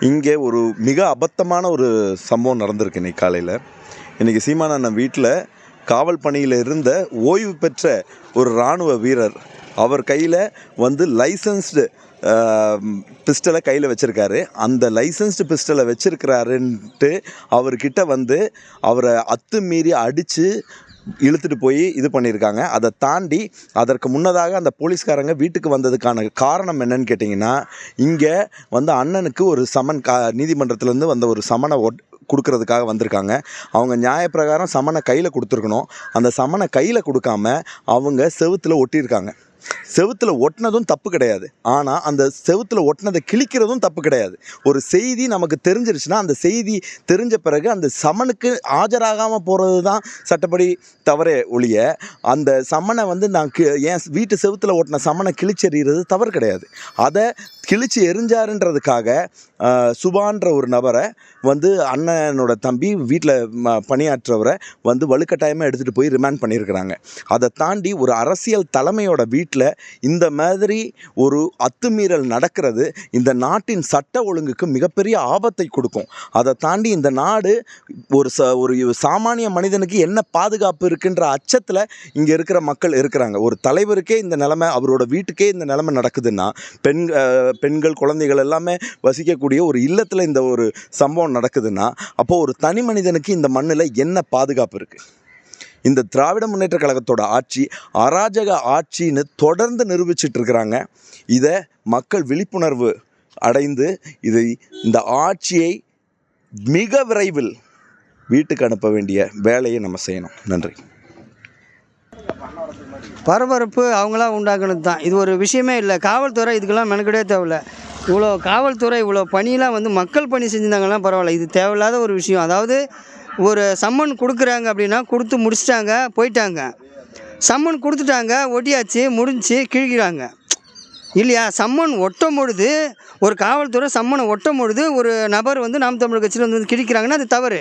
இங்கே ஒரு மிக அபத்தமான ஒரு சம்பவம் நடந்திருக்கு இன்னைக்கு காலையில். இன்றைக்கி சீமான் அண்ணன் வீட்டில் காவல் பணியில் இருந்த ஓய்வு பெற்ற ஒரு இராணுவ வீரர் அவர் கையில் வந்து லைசன்ஸ்டு பிஸ்டலை கையில் வச்சுருக்காரு. அந்த லைசன்ஸ்டு பிஸ்டலை வச்சுருக்கிறாருன்ட்டு அவர்கிட்ட வந்து அவரை அத்துமீறி அடித்து இழுத்துட்டு போய் இது பண்ணியிருக்காங்க. அதை தாண்டி அதற்கு முன்னதாக அந்த போலீஸ்காரங்க வீட்டுக்கு வந்ததுக்கான காரணம் என்னன்னு கேட்டிங்கன்னா இங்கே வந்து அண்ணனுக்கு ஒரு சமன் கா நீதிமன்றத்துலேருந்து வந்த ஒரு சமனை ஒட் கொடுக்கறதுக்காக வந்திருக்காங்க. அவங்க நியாயப்பிரகாரம் சமனை கையில் கொடுத்துருக்கணும். அந்த சமனை கையில் கொடுக்காம அவங்க செவுத்தில் ஒட்டியிருக்காங்க. செவுத்தில் ஒட்டினதும் தப்பு கிடையாது. ஆனால் அந்த செவுத்தில் ஒட்டினதை கிழிக்கிறதும் தப்பு கிடையாது. ஒரு செய்தி நமக்கு தெரிஞ்சிருச்சுன்னா அந்த செய்தி தெரிஞ்ச பிறகு அந்த சமனுக்கு ஆஜராகாமல் போகிறது தான் சட்டப்படி தவறே ஒழிய அந்த சமனை வந்து நான் கி என் வீட்டு செவுத்தில் ஓட்டின சமனை கிழிச்செறிகிறது தவறு கிடையாது. அதை கிழிச்சு எரிஞ்சாருன்றதுக்காக சுபான்ற ஒரு நபரை வந்து அண்ணனோட தம்பி வீட்டில் பணியாற்றவரை வந்து வலுக்கட்டாயமாக எடுத்துகிட்டு போய் ரிமாண்ட் பண்ணியிருக்கிறாங்க அதை தாண்டி ஒரு அரசியல் தலைமையோட வீட்டில் இந்த மாதிரி ஒரு அத்துமீறல் நடக்கிறது இந்த நாட்டின் சட்ட ஒழுங்குக்கு மிகப்பெரிய ஆபத்தை கொடுக்கும். அதை தாண்டி இந்த நாடு ஒரு ச ஒரு சாமானிய மனிதனுக்கு என்ன பாதுகாப்பு இருக்குன்ற அச்சத்தில் இங்கே இருக்கிற மக்கள் இருக்கிறாங்க. ஒரு தலைவருக்கே இந்த நிலைமை அவரோட வீட்டுக்கே இந்த நிலைமை நடக்குதுன்னா பெண் பெண்கள் குழந்தைகள் எல்லாமே வசிக்கக்கூடிய ஒரு இல்லத்தில் இந்த ஒரு சம்பவம் நடக்குதுன்னா அப்போது ஒரு தனி மனிதனுக்கு இந்த மண்ணில் என்ன பாதுகாப்பு இருக்குது இந்த திராவிட முன்னேற்ற கழகத்தோட ஆட்சி அராஜக ஆட்சின்னு தொடர்ந்து நிரூபிச்சிட்டு இருக்கிறாங்க. இதை மக்கள் விழிப்புணர்வு அடைந்து இதை இந்த ஆட்சியை மிக விரைவில் வீட்டுக்கு அனுப்ப வேண்டிய வேலையை நம்ம செய்யணும். நன்றி. பரபரப்பு அவங்களா உண்டாக்குனது தான். இது ஒரு விஷயமே இல்லை. காவல்துறை இதுக்கெல்லாம் மெனக்கிடவே தேவையில்ல. இவ்வளோ காவல்துறை இவ்வளோ பணியெலாம் வந்து மக்கள் பணி செஞ்சிருந்தாங்கன்னா பரவாயில்ல. இது தேவையில்லாத ஒரு விஷயம். அதாவது ஒரு சம்மன் கொடுக்குறாங்க அப்படின்னா கொடுத்து முடிச்சிட்டாங்க போயிட்டாங்க. சம்மன் கொடுத்துட்டாங்க ஒட்டியாச்சு முடிஞ்சு கிழிக்கிறாங்க. இல்லையா? சம்மன் ஒட்டும் பொழுது ஒரு காவல்துறை சம்மனை ஒட்டும் பொழுது ஒரு நபர் வந்து நாம் தமிழ் கட்சியில் வந்து கிழிக்கிறாங்கன்னா அது தவறு.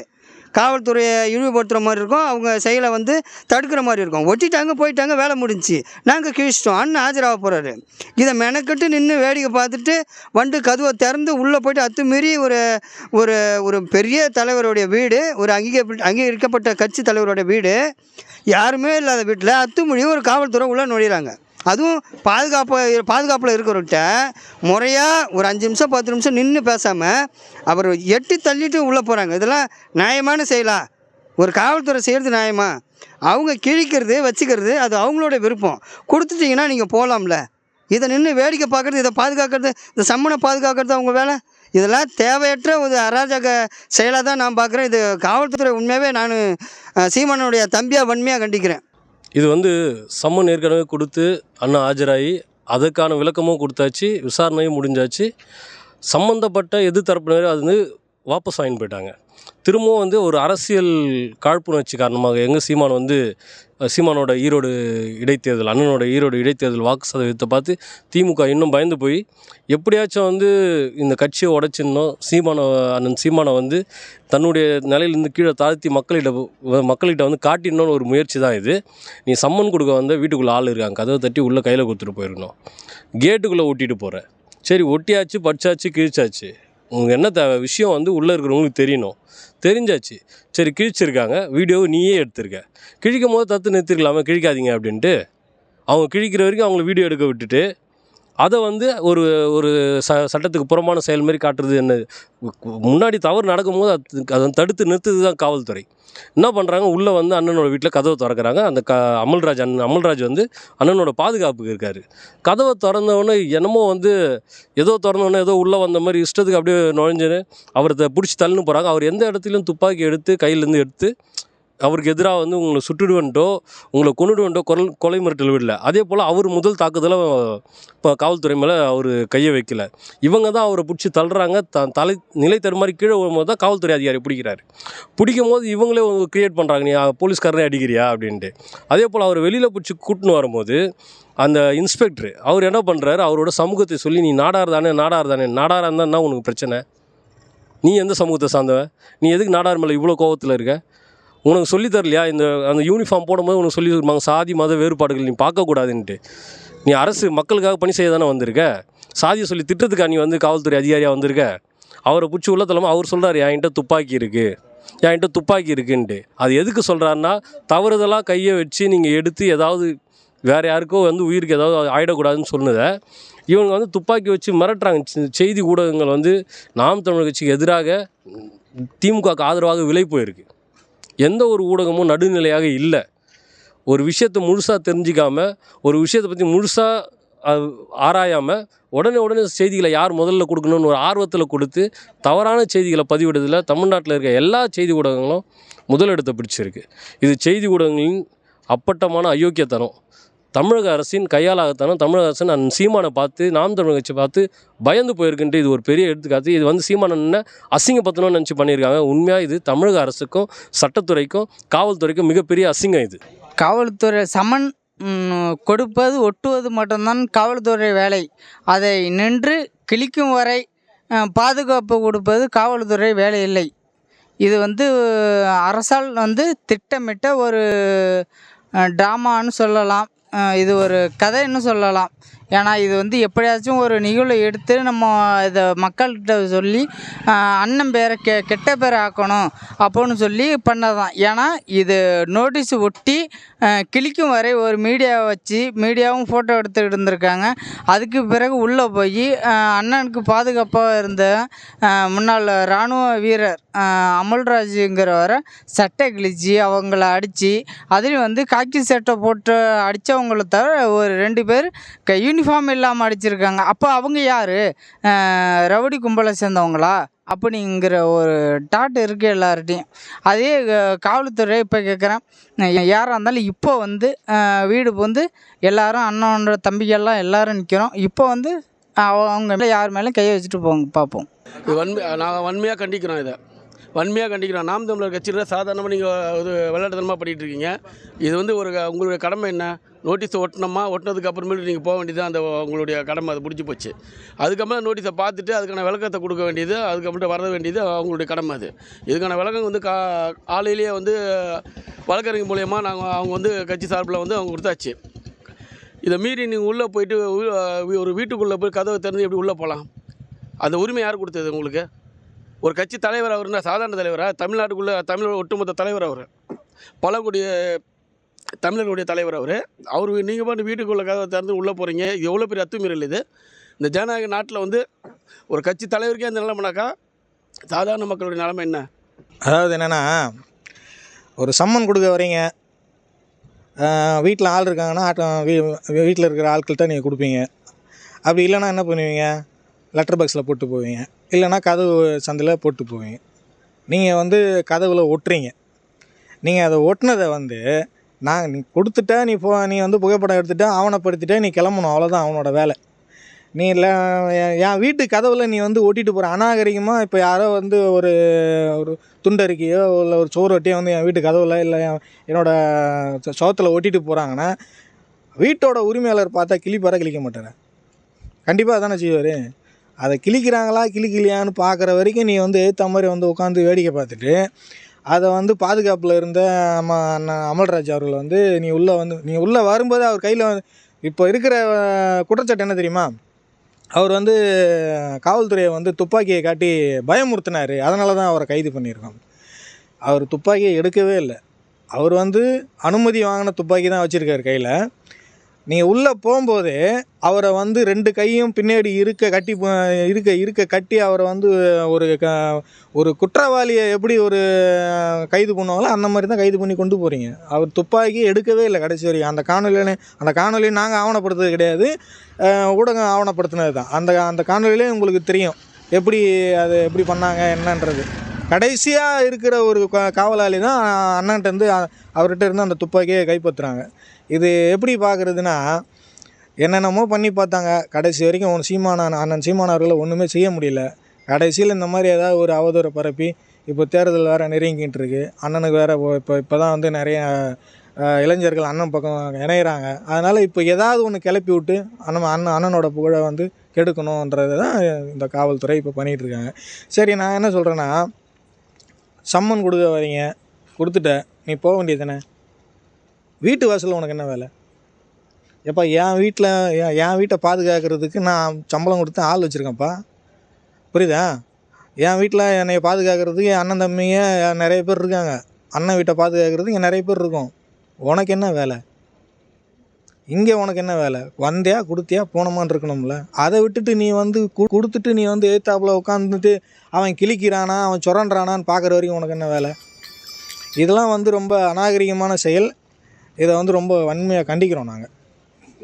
காவல்துறையை இழிவுபடுத்துகிற மாதிரி இருக்கும். அவங்க செயலை வந்து தடுக்கிற மாதிரி இருக்கும். ஒட்டிட்டாங்க போயிட்டாங்க வேலை முடிஞ்சுச்சு. நாங்கள் கிழிச்சிட்டோம். அண்ணன் ஆஜராக போகிறாரு இதை மெனக்கட்டு நின்று வேடிக்கை பார்த்துட்டு வந்து கதுவை திறந்து உள்ளே போயிட்டு அத்துமீறி ஒரு ஒரு ஒரு பெரிய தலைவருடைய வீடு ஒரு அங்கீக அங்கீகரிக்கப்பட்ட கட்சி தலைவருடைய வீடு யாருமே இல்லாத வீட்டில் அத்துமீறி ஒரு காவல்துறை உள்ளே நுழையிறாங்க. அதுவும் பாதுகாப்பு பாதுகாப்பில் இருக்கிறவர்கிட்ட முறையாக ஒரு அஞ்சு நிமிஷம் பத்து நிமிஷம் நின்று பேசாமல் அவர் எட்டி தள்ளிட்டு உள்ளே போகிறாங்க இதெல்லாம் நியாயமான செய்யலாம் ஒரு காவல்துறை செய்கிறது நியாயமா? அவங்க கிழிக்கிறது வச்சுக்கிறது அது அவங்களோட விருப்பம். கொடுத்துட்டிங்கன்னா நீங்கள் போகலாம்ல இதை நின்று வேடிக்கை பார்க்குறது இதை பாதுகாக்கிறது இந்த சம்மனை பாதுகாக்கிறது அவங்க வேலை. இதெல்லாம் தேவையற்ற ஒரு அராஜக செயலாக தான் நான் பார்க்குறேன். இது காவல்துறை உண்மையாகவே நான் சீமானுடைய தம்பியாக வன்மையாக கண்டிக்கிறேன். இது வந்து சம்மன் ஏற்கனவே கொடுத்து அண்ணா ஆஜராகி அதற்கான விளக்கமும் கொடுத்தாச்சு விசாரணையும் முடிஞ்சாச்சு. சம்மந்தப்பட்ட எதிர்த்தரப்பினர் அது வந்து வாபஸ் வாங்கிட்டு போயிட்டாங்க. திரும்பவும் வந்து ஒரு அரசியல் காழ்ப்புணர்ச்சி காரணமாக எங்கள் சீமான் வந்து சீமானோட ஈரோடு இடைத்தேர்தல் அண்ணனோட ஈரோடு இடைத்தேர்தல் வாக்கு சதவீதத்தை பார்த்து திமுக இன்னும் பயந்து போய் எப்படியாச்சும் வந்து இந்த கட்சியை உடைச்சிடணும். சீமான அண்ணன் சீமானை வந்து தன்னுடைய நிலையிலேருந்து கீழே தாழ்த்தி மக்களிட மக்கள்கிட்ட வந்து காட்டிடணும்னு ஒரு முயற்சி தான் இது. நீ சம்மன் கொடுக்க வந்து வீட்டுக்குள்ளே ஆள் இருக்காங்க. கதவை தட்டி உள்ளே கையில் கொடுத்துட்டு போயிருக்கணும் கேட்டுக்குள்ளே ஒட்டிட்டு போகிற சரி ஒட்டியாச்சு படிச்சாச்சு கிழிச்சாச்சு. உங்களுக்கு என்ன தேவை? விஷயம் வந்து உள்ளே இருக்கிறவங்களுக்கு தெரியணும். தெரிஞ்சாச்சு. சரி கிழிச்சிருக்காங்க. வீடியோவை நீயே எடுத்திருக்க. கிழிக்கும் போது தத்து நிறுத்திருக்கலாமே கிழிக்காதீங்க அப்படின்ட்டு. அவங்க கிழிக்கிற வரைக்கும் அவங்கள வீடியோ எடுக்க விட்டுட்டு அதை வந்து ஒரு ஒரு ச சட்டத்துக்கு புறமான செயல் மாதிரி காட்டுறது என்ன? முன்னாடி தவறு நடக்கும்போது அது அதை தடுத்து நிறுத்துறது தான் காவல்துறை. என்ன பண்ணுறாங்க உள்ளே வந்து அண்ணனோட வீட்டில் கதவை திறக்கிறாங்க. அந்த க அமல்ராஜ் அண்ணன் அமல்ராஜ் வந்து அண்ணனோட பாதுகாப்புக்கு இருக்கார். கதவை திறந்தவொடனே என்னமோ வந்து ஏதோ திறந்தவொடனே ஏதோ உள்ளே வந்த மாதிரி இஷ்டத்துக்கு அப்படியே நுழைஞ்சுன்னு அவரை பிடிச்சி தள்ளுன்னு போகிறாங்க அவர் எந்த இடத்துலையும் துப்பாக்கி எடுத்து கையிலேருந்து எடுத்து அவருக்கு எதிராக வந்து உங்களை சுட்டுடுவன்ட்டோ உங்களை கொண்டுடுவன்ட்டோ குரல் கொலை மிரட்டல் விடல. அதே போல் அவர் முதல் தாக்குதலை இப்போ காவல்துறை மேலே அவர் கையை வைக்கல. இவங்க தான் அவரை பிடிச்சி தள்ளுறாங்க. த தலை நிலை தருமாறி கீழே வரும்போது தான் காவல்துறை அதிகாரி பிடிக்கிறாரு. பிடிக்கும் போது இவங்களே க்ரியேட் பண்ணுறாங்க நீ போலீஸ்காரனே அடிக்கிறியா? அப்படின்ட்டு. அதே போல் அவர் வெளியில் பிடிச்சி கூட்டின்னு வரும்போது அந்த இன்ஸ்பெக்டர் அவர் என்ன பண்ணுறாரு அவரோட சமூகத்தை சொல்லி நீ நாடார் தானே நாடார் தானே நாடாராக இருந்தால் என்ன உனக்கு பிரச்சனை? நீ எந்த சமூகத்தை சார்ந்தவன் நீ எதுக்கு நாடார் மேலே இவ்வளோ கோபத்தில் இருக்க? உனக்கு சொல்லி தரலையா? இந்த அந்த யூனிஃபார்ம் போடும்போது உனக்கு சொல்லி தருவாங்க சாதி மத வேறுபாடுகள் நீ பார்க்கக்கூடாதுன்ட்டு. நீ அரசு மக்களுக்காக பணி செய்ய தானே வந்திருக்க? சாதியை சொல்லி திட்டத்துக்கா நீ வந்து காவல்துறை அதிகாரியாக வந்திருக்க? அவரை பிடிச்சி உள்ள தள்ளாமல் அவர் சொல்கிறார் என்கிட்ட துப்பாக்கி இருக்குது என்கிட்ட துப்பாக்கி இருக்குன்ட்டு. அது எதுக்கு சொல்கிறாருன்னா தவறுதலாக கையை வச்சு நீங்கள் எடுத்து ஏதாவது வேறு யாருக்கோ வந்து உயிருக்கு ஏதாவது ஆகிடக்கூடாதுன்னு சொன்னதை இவங்க வந்து துப்பாக்கி வச்சு மிரட்டுறாங்க. செய்தி ஊடகங்கள் வந்து நாம் தமிழ் கட்சிக்கு எதிராக திமுகவுக்கு ஆதரவாக விலை போயிருக்கு. எந்த ஒரு ஊடகமும் நடுநிலையாக இல்லை. ஒரு விஷயத்தை முழுசாக தெரிஞ்சிக்காமல் ஒரு விஷயத்தை பற்றி முழுசாக ஆராயாமல் உடனே உடனே செய்திகளை யார் முதல்ல கொடுக்கணும்னு ஒரு ஆர்வத்தில் கொடுத்து தவறான செய்திகளை பதிவிடுறதுல தமிழ்நாட்டில் இருக்க எல்லா செய்தி ஊடகங்களும் முதலிடத்தை பிடிச்சிருக்கு. இது செய்தி ஊடகங்களின் அப்பட்டமான அயோக்கியத்தனம். தமிழக அரசின் கையாளாகத்தனம் தமிழக அரசு நான் சீமானை பார்த்து நாம் தமிழர் கட்சி பார்த்து பயந்து போயிருக்குன்ட்டு இது ஒரு பெரிய எடுத்துக்காட்டு. இது வந்து சீமானனை அசிங்கப்படுத்தணும்னு நினச்சி பண்ணியிருக்காங்க. உண்மையாக இது தமிழக அரசுக்கும் சட்டத்துறைக்கும் காவல்துறைக்கும் மிகப்பெரிய அசிங்கம் இது. காவல்துறை சமன் கொடுப்பது ஒட்டுவது மட்டும்தான் காவல்துறை வேலை. அதை நின்று கிழிக்கும் வரை பாதுகாப்பு கொடுப்பது காவல்துறை வேலை இல்லை. இது வந்து அரசால் வந்து திட்டமிட்ட ஒரு ட்ராமான்னு சொல்லலாம். இது ஒரு கதைன்னு சொல்லலாம். ஏன்னா இது வந்து எப்படியாச்சும் ஒரு நிகழ்வை எடுத்து நம்ம இதை மக்கள்கிட்ட சொல்லி அண்ணன் பேரை கெ கெட்ட பேரை ஆக்கணும் அப்படின்னு சொல்லி பண்ணதான். ஏன்னா இது நோட்டீஸ் ஒட்டி கிளிக்கும் கிழிக்கும் வரை ஒரு மீடியாவை வச்சு மீடியாவும் ஃபோட்டோ எடுத்துக்கிட்டு இருந்திருக்காங்க அதுக்கு பிறகு உள்ளே போய் அண்ணனுக்கு பாதுகாப்பாக இருந்த முன்னாள் இராணுவ வீரர் அமல்ராஜுங்கிறவரை சட்டை கிழிச்சு அவங்கள அடித்து அதுலேயும் வந்து காக்கி சட்டை போட்டு அடித்தவங்கள தவிர ஒரு ரெண்டு பேர் கையும் யூனிஃபார்ம் இல்லாமல் அடிச்சிருக்காங்க. அப்போ அவங்க யார்? ரவுடி கும்பலை சேர்ந்தவங்களா? அப்படிங்கிற ஒரு டாட் இருக்குது எல்லார்ட்டையும் அதே காவல்துறை இப்போ கேட்குறேன் யாராக இருந்தாலும் இப்போ வந்து வீடு வந்து எல்லாரும் அண்ணனோட தம்பிகள்லாம் எல்லாரும் நிற்கிறோம் இப்போ வந்து அவ- அவங்க மேலே யார் மேலே கையை வச்சுட்டு போங்க பார்ப்போம் வன்மை நாங்கள் வன்மையாக கண்டிக்கிறோம் இதை. வன்மையாக கண்டிக்கிறோம். நாம் தமிழர் கட்சியில் சாதாரணமாக நீங்கள் ஒரு விளையாட்டுத்தனமாக பண்ணிகிட்டு இருக்கீங்க இது வந்து ஒரு உங்களுடைய கடமை என்ன? நோட்டீஸை ஒட்டினோமா ஒட்டினதுக்கு அப்புறமேட்டு நீங்கள் போக வேண்டியது அந்த உங்களுடைய கடமை. அது பிடிச்சி போச்சு. அதுக்கப்புறம் நோட்டீஸை பார்த்துட்டு அதுக்கான விளக்கத்தை கொடுக்க வேண்டியது அதுக்கப்புறம் வர வேண்டியது அவங்களுடைய கடமை அது. இதுக்கான விளக்கம் வந்து கா ஆலையிலேயே வந்து வழக்கறிஞர் மூலயமா நாங்கள் அவங்க வந்து கட்சி சார்பில் வந்து அவங்க கொடுத்தாச்சு. இதை மீறி நீங்கள் உள்ளே போயிட்டு ஒரு வீட்டுக்குள்ளே போய் கதவை திறந்து எப்படி உள்ளே போகலாம்? அந்த உரிமை யார் கொடுத்தது உங்களுக்கு? ஒரு கட்சி தலைவர் அவர்னா சாதாரண தலைவராக தமிழ்நாட்டுக்குள்ளே தமிழோட ஒட்டுமொத்த தலைவர் அவர். பழங்குடிய தமிழர்களுடைய தலைவர் அவர். அவர் நீங்கள் பாட்டு வீட்டுக்குள்ளே கதவை திறந்து உள்ளே போகிறீங்க இது எவ்வளோ பெரிய அத்துமீறல் இது? இந்த ஜனநாயக நாட்டில் வந்து ஒரு கட்சி தலைவருக்கே அந்த நிலைமைனாக்கா சாதாரண மக்களுடைய நிலைமை என்ன? அதாவது என்னென்னா ஒரு சம்மன் கொடுக்க வரீங்க. வீட்டில் ஆள் இருக்காங்கன்னா ஆட்டோ வீட்டில் இருக்கிற ஆட்கள்கிட்ட நீங்கள் கொடுப்பீங்க. அப்படி இல்லைன்னா என்ன பண்ணுவீங்க? லெட்டர் பாக்ஸில் போட்டு போவீங்க. இல்லைன்னா கதவு சந்தில் போட்டு போவீங்க. நீங்கள் வந்து கதவில் ஒட்டுறீங்க. நீங்கள் அதை ஒட்டினதை வந்து நான் நீ கொடுத்துட்டா நீ போ நீ வந்து புகைப்படம் எடுத்துட்டா ஆவணப்படுத்திட்டா நீ கிளம்பணும். அவ்வளோதான் அவனோட வேலை. நீ இல்லை என் வீட்டு கதவில் நீ வந்து ஓட்டிகிட்டு போகிற அநாகரிகமாக இப்போ யாரோ வந்து ஒரு ஒரு துண்டறிக்கையோ இல்லை ஒரு சோறு ஒட்டியோ வந்து என் வீட்டு கதவில் இல்லை என் என்னோட சோத்தில் ஒட்டிட்டு போகிறாங்கன்னா வீட்டோட உரிமையாளர் பார்த்தா கிளிப்பார கிழிக்க மாட்டார்? கண்டிப்பாக தானே செய்வார். அதை கிழிக்கிறாங்களா கிழிக்கலையான்னு பார்க்குற வரைக்கும் நீ வந்து ஏற்ற மாதிரி வந்து உட்காந்து வேடிக்கை பார்த்துட்டு அதை வந்து பாதுகாப்பில் இருந்த நம்ம அண்ணன் அமல்ராஜ் அவர்கள் வந்து நீ உள்ளே வந்து நீ உள்ளே வரும்போது அவர் கையில் இப்போ இருக்கிற குற்றச்சாட்டு என்ன தெரியுமா? அவர் வந்து காவல்துறையை வந்து துப்பாக்கியை காட்டி பயமுறுத்தினார். அதனால தான் அவரை கைது பண்ணியிருக்கோம் அவர் துப்பாக்கியை எடுக்கவே இல்லை. அவர் வந்து அனுமதி வாங்கின துப்பாக்கி தான் வச்சுருக்காரு கையில். நீங்கள் உள்ளே போகும்போது அவரை வந்து ரெண்டு கையும் பின்னாடி இருக்க கட்டி இருக்க இருக்க கட்டி அவரை வந்து ஒரு க ஒரு குற்றவாளியை எப்படி ஒரு கைது பண்ணுவாங்களோ அந்த மாதிரி தான் கைது பண்ணி கொண்டு போகிறீங்க அவர் துப்பாக்கி எடுக்கவே இல்லை கடைசி வரைக்கும் அந்த காணொலியில் அந்த காணொலியை நாங்கள் ஆவணப்படுத்துறது கிடையாது. ஊடகம் ஆவணப்படுத்தினது தான். அந்த அந்த காணொலியிலே உங்களுக்கு தெரியும் எப்படி அது எப்படி பண்ணாங்க என்னன்றது. கடைசியாக இருக்கிற ஒரு காவலாளி தான் அண்ணன்ட்ட இருந்து அவர்கிட்ட இருந்து அந்த துப்பாக்கியை கைப்பற்றுறாங்க. இது எப்படி பார்க்குறதுன்னா என்னென்னமோ பண்ணி பார்த்தாங்க. கடைசி வரைக்கும் ஒன்று சீமான அண்ணன் சீமான் அவர்களை ஒன்றுமே செய்ய முடியல. கடைசியில் இந்த மாதிரி ஏதாவது ஒரு அவதூறை பரப்பி இப்போ தேர்தல் வேறு நெருங்கிட்டு இருக்கு. அண்ணனுக்கு வேறு இப்போ இப்போ தான் வந்து நிறைய இளைஞர்கள் அண்ணன் பக்கம் இணையிறாங்க. அதனால் இப்போ ஏதாவது ஒன்று கிளப்பி விட்டு அண்ணன் அண்ணன் அண்ணனோட புகழை வந்து கெடுக்கணுன்றது தான் இந்த காவல்துறை இப்போ பண்ணிகிட்ருக்காங்க சரி நான் என்ன சொல்கிறேன்னா சம்மன் கொடுக்க வரீங்க கொடுத்துட்ட நீ போக வேண்டியது தானே? வீட்டு வாசலில் உனக்கு என்ன வேலை? எப்பா என் வீட்டில் என் என் வீட்டை பாதுகாக்கிறதுக்கு நான் சம்பளம் கொடுத்து ஆள் வச்சுருக்கேன்ப்பா. புரியுதா? என் வீட்டில் என்னை பாதுகாக்கிறதுக்கு என் அண்ணன் தம்பிங்க நிறைய பேர் இருக்காங்க. அண்ணன் வீட்டை பாதுகாக்கிறதுக்கு இங்கே நிறைய பேர் இருக்கும். உனக்கு என்ன வேலை? இங்கே உனக்கு என்ன வேலை? வந்தியா கொடுத்தியா போனோமான்னு இருக்கணும்ல. அதை விட்டுட்டு நீ வந்து கு- கொடுத்துட்டு நீ வந்து எதிர்த்தாப்புல உட்காந்துட்டு அவன் கிழிக்கிறானா அவன் சுரண்டுறானான்னு பார்க்குற வரைக்கும் உனக்கு என்ன வேலை? இதெல்லாம் வந்து ரொம்ப அநாகரிகமான செயல். இதை வந்து ரொம்ப வன்மையாக கண்டிக்கிறோம் நாங்கள்